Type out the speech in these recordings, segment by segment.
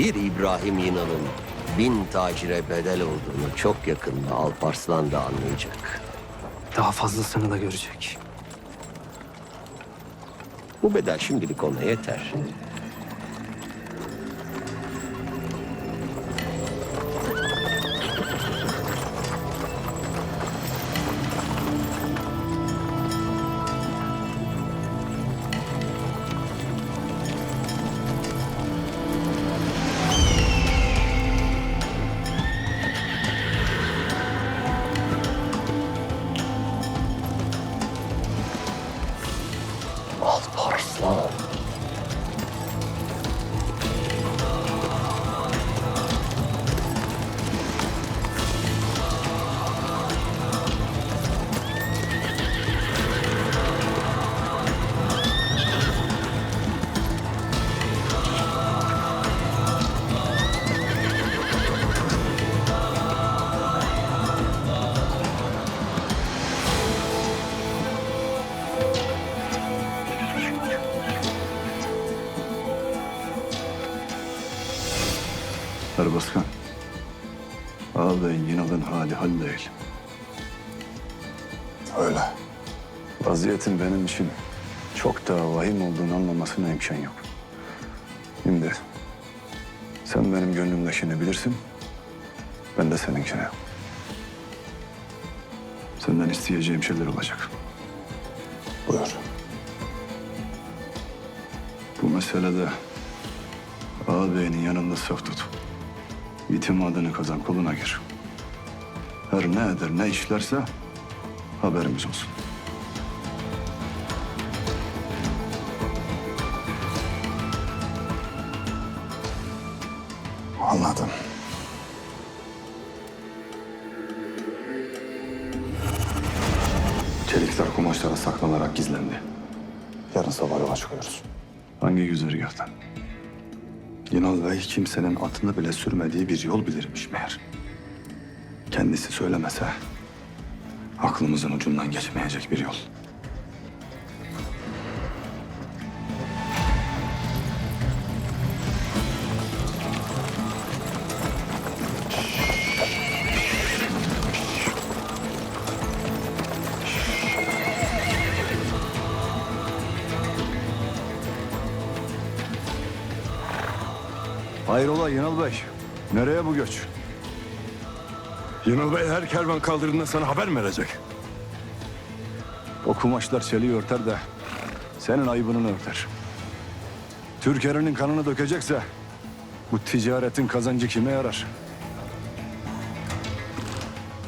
Bir İbrahim Yınan'ın bin tacire bedel olduğunu çok yakında Alparslan da anlayacak. Daha fazlasını da görecek. Bu bedel şimdilik ona yeter. Erbaskan. Ağabeyin Yinal'ın hali hal değil. Öyle. Vaziyetin benim için çok daha vahim olduğunu anlamasına imkan yok. Şimdi sen benim gönlümdekini bilirsin. Ben de seninkini. Senden isteyeceğim şeyler olacak. Buyur. Bu meselede ağabeyinin yanında saf tut. İtimadını kazan, koluna gir. Her ne eder, ne işlerse haberimiz olsun. Anladım. Çelikler kumaşlara saklanarak gizlendi. Yarın sabah yola çıkıyoruz. Hangi güzergahtan? Yunal Bey kimsenin atını bile sürmediği bir yol bilirmiş meğer. Kendisi söylemese aklımızın ucundan geçmeyecek bir yol. Hayrola Yınal Bey? Nereye bu göç? Yunus Bey her kervan kaldırdığında sana haber mi verecek? O kumaşlar çeliği örter de senin ayıbını örter. Türkiye'nin kanını dökecekse bu ticaretin kazancı kime yarar?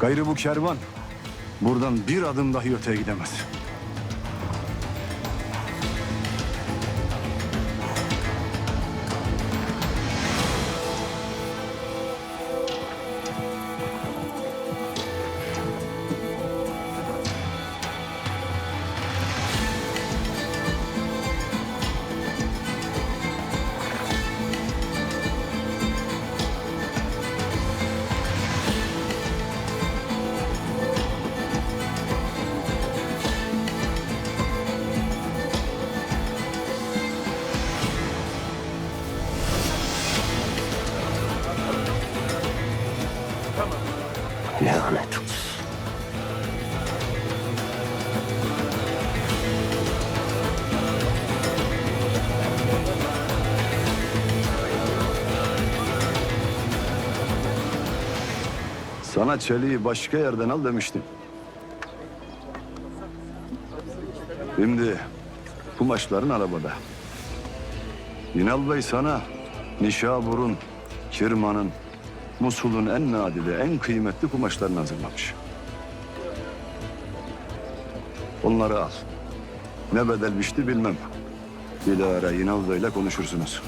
Gayrı bu kervan buradan bir adım dahi öteye gidemez. Lanet olsun. Sana çeliği başka yerden al demiştim. Şimdi kumaşların arabada. Yinal Bey sana Nişabur'un, Kirman'ın, Musul'un en nadide, en kıymetli kumaşlarını hazırlamış. Onları al. Ne bedel biçti bilmem. Bir ara Yinal Bey'le konuşursunuz.